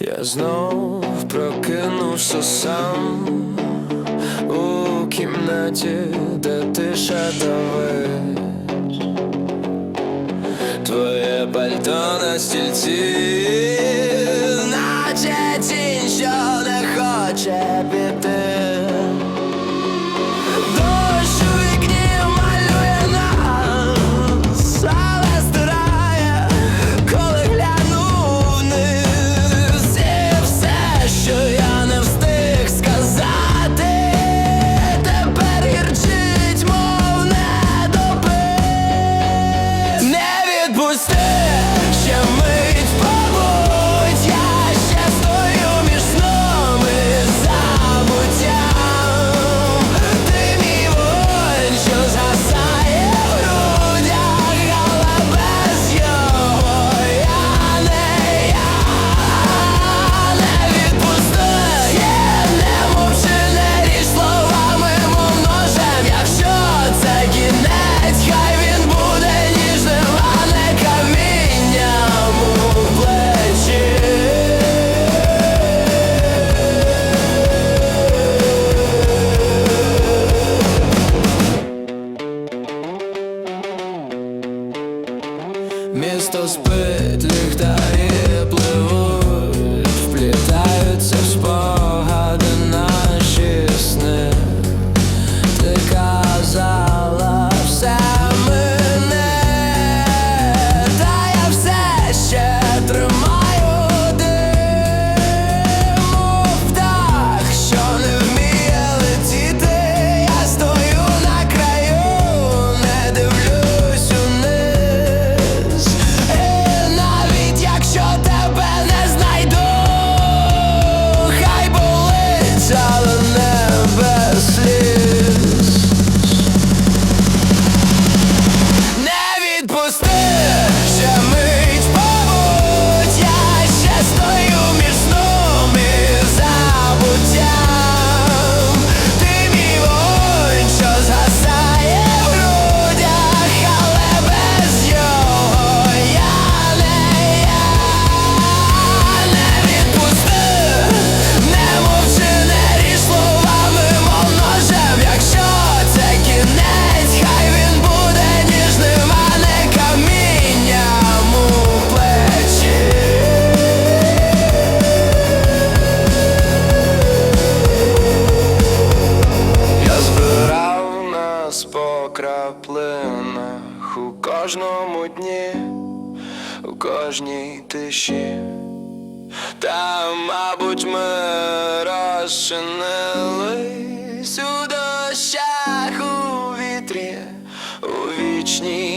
Я знов прокинувся сам у кімнаті, де тиша давить Твоє пальто на стільці, наче тінь, що не хоче. місто спить ліхтарі краплинах у кожному дні, у кожній тиші, та, мабуть, ми розчинились у дощах у вітрі, у вічній.